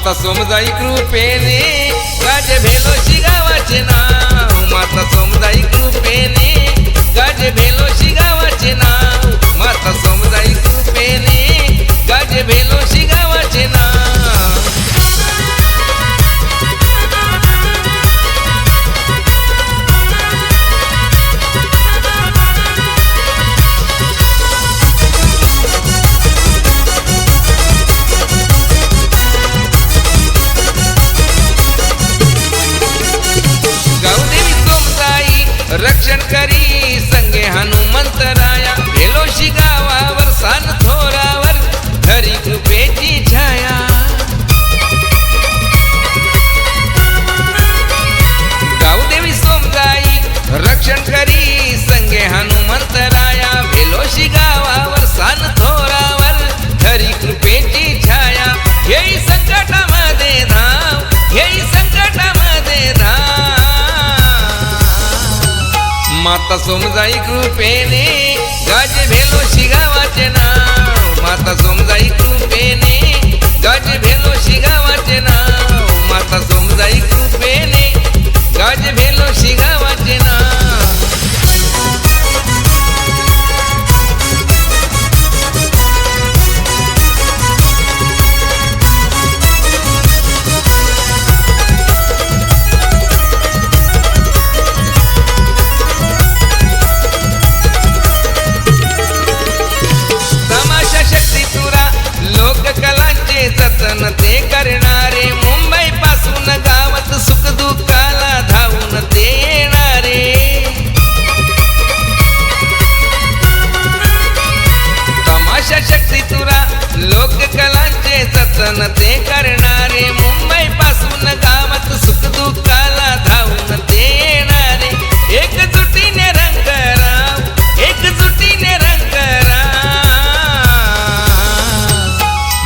माता सोमदाई कृपेने गाजे भेलो शिगावाचे नाव माता सोमदाई कृपेने. माता सोमजाई कृपेने गज भेलो शिगावाचे नाव. माता सोमजाई कृपेने गज भेलो शिगावाचे नाव. माता सोमजाई कृपेने गज भेलो शक्ती तुरा लोककलांचे जतन ते करणारे. मुंबई पासून गावात सुख दुःखाला धावून ते येणारे. एकजुटीने रंगराव एकजुटीने रंगराव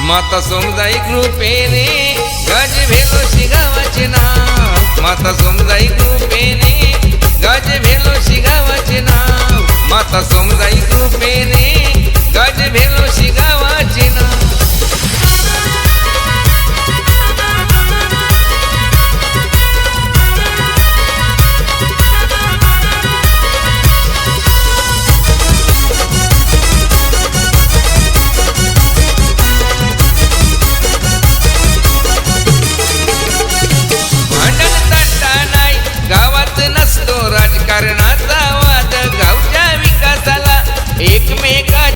माता सोमदाई कृपेने गज भेलो शिगावाचे नाव. माता सोमदाई कृपेने गज भेलो शिगावाचे नाव. माता सोमदाई कृपेने